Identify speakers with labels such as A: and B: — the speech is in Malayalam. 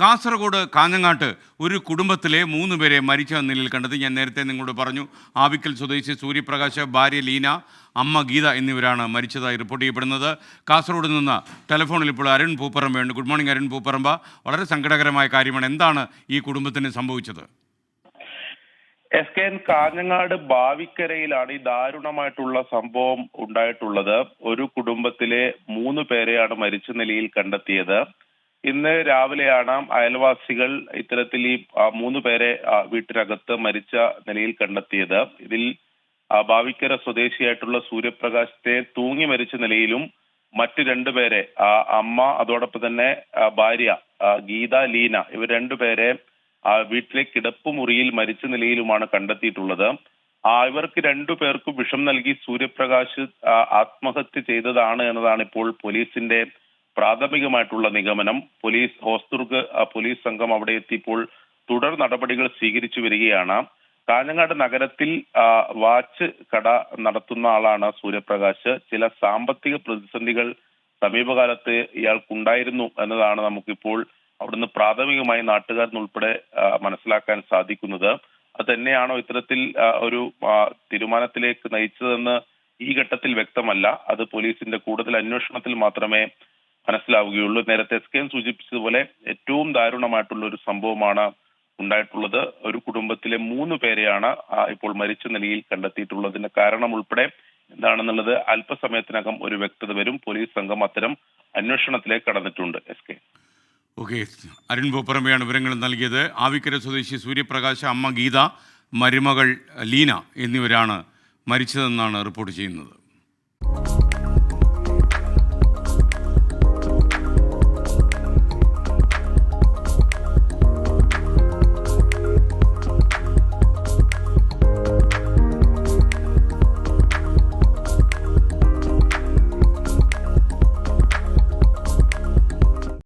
A: കാസർഗോഡ് കാഞ്ഞങ്ങാട്ട് ഒരു കുടുംബത്തിലെ മൂന്ന് പേരെ മരിച്ച നിലയിൽ കണ്ടത് ഞാൻ നേരത്തെ നിങ്ങളോട് പറഞ്ഞു. ആവിക്കൽ സ്വദേശി സൂര്യപ്രകാശ് ഭാര്യ ലീന അമ്മ ഗീത എന്നിവരാണ് മരിച്ചതായി റിപ്പോർട്ട് ചെയ്യപ്പെടുന്നത്. കാസർഗോഡ് നിന്ന് ടെലിഫോണിൽ ഇപ്പോൾ Arun പൂപ്പറമ്പയുണ്ട്. Good morning Arun Pooparamba. വളരെ സങ്കടകരമായ കാര്യമാണ്. എന്താണ് ഈ കുടുംബത്തിന് സംഭവിച്ചത്?
B: എസ് കെ എൻ കാഞ്ഞങ്ങാട് ബാവിക്കരയിലാണ് ഈ ദാരുണമായിട്ടുള്ള സംഭവം ഉണ്ടായിട്ടുള്ളത്. ഒരു കുടുംബത്തിലെ മൂന്ന് പേരെയാണ് മരിച്ച നിലയിൽ കണ്ടെത്തിയത്. ഇന്ന് രാവിലെയാണ് അയൽവാസികൾ ഇത്തരത്തിൽ ഈ മൂന്ന് പേരെ വീട്ടിനകത്ത് മരിച്ച നിലയിൽ കണ്ടെത്തിയത്. ഇതിൽ ബാവിക്കര സ്വദേശിയായിട്ടുള്ള സൂര്യപ്രകാശത്തെ തൂങ്ങി മരിച്ച നിലയിലും മറ്റു രണ്ടുപേരെ അമ്മ അതോടൊപ്പം തന്നെ ഭാര്യ ഗീത ലീന ഇവർ രണ്ടുപേരെ വീട്ടിലെ കിടപ്പുമുറിയിൽ മരിച്ച നിലയിലുമാണ് കണ്ടെത്തിയിട്ടുള്ളത്. ആ ഇവർക്ക് രണ്ടു പേർക്കും വിഷം നൽകി സൂര്യപ്രകാശ് ആത്മഹത്യ ചെയ്തതാണ് എന്നതാണ് ഇപ്പോൾ പോലീസിന്റെ പ്രാഥമികമായിട്ടുള്ള നിഗമനം പോലീസ് ഹോസ്ദുർഗ് പോലീസ് സംഘം അവിടെ എത്തിയപ്പോൾ തുടർ നടപടികൾ സ്വീകരിച്ചു വരികയാണ്. കാഞ്ഞങ്ങാട് നഗരത്തിൽ വാച്ച് കട നടത്തുന്ന ആളാണ് സൂര്യപ്രകാശ്. ചില സാമ്പത്തിക പ്രതിസന്ധികൾ സമീപകാലത്ത് ഇയാൾക്കുണ്ടായിരുന്നു എന്നതാണ് നമുക്കിപ്പോൾ അവിടുന്ന് പ്രാഥമികമായി നാട്ടുകാരനുൾപ്പെടെ മനസ്സിലാക്കാൻ സാധിക്കുന്നത്. അത് തന്നെയാണോ ഇത്തരത്തിൽ ഒരു തീരുമാനത്തിലേക്ക് നയിച്ചതെന്ന് ഈ ഘട്ടത്തിൽ വ്യക്തമല്ല. അത് പോലീസിന്റെ കൂടുതൽ അന്വേഷണത്തിൽ മാത്രമേ മനസ്സിലാവുകയുള്ളൂ. നേരത്തെ എസ് കെ സൂചിപ്പിച്ചതുപോലെ ഏറ്റവും ദാരുണമായിട്ടുള്ള ഒരു സംഭവമാണ് ഉണ്ടായിട്ടുള്ളത്. ഒരു കുടുംബത്തിലെ മൂന്ന് പേരെയാണ് ഇപ്പോൾ മരിച്ച നിലയിൽ കണ്ടെത്തിയിട്ടുള്ളതിന്റെ കാരണം ഉൾപ്പെടെ എന്താണെന്നുള്ളത് അല്പസമയത്തിനകം ഒരു വ്യക്തത വരും. പോലീസ് സംഘം അത്തരം അന്വേഷണത്തിലേക്ക് കടന്നിട്ടുണ്ട് എസ് കെ
A: ഓക്കെ അരുൺ പൂപ്പറമ്പയാണ് വിവരങ്ങൾ നൽകിയത്. ആവിക്കര സ്വദേശി സൂര്യപ്രകാശ് അമ്മ ഗീത മരുമകൾ ലീന എന്നിവരാണ് മരിച്ചതെന്നാണ് റിപ്പോർട്ട് ചെയ്യുന്നത്.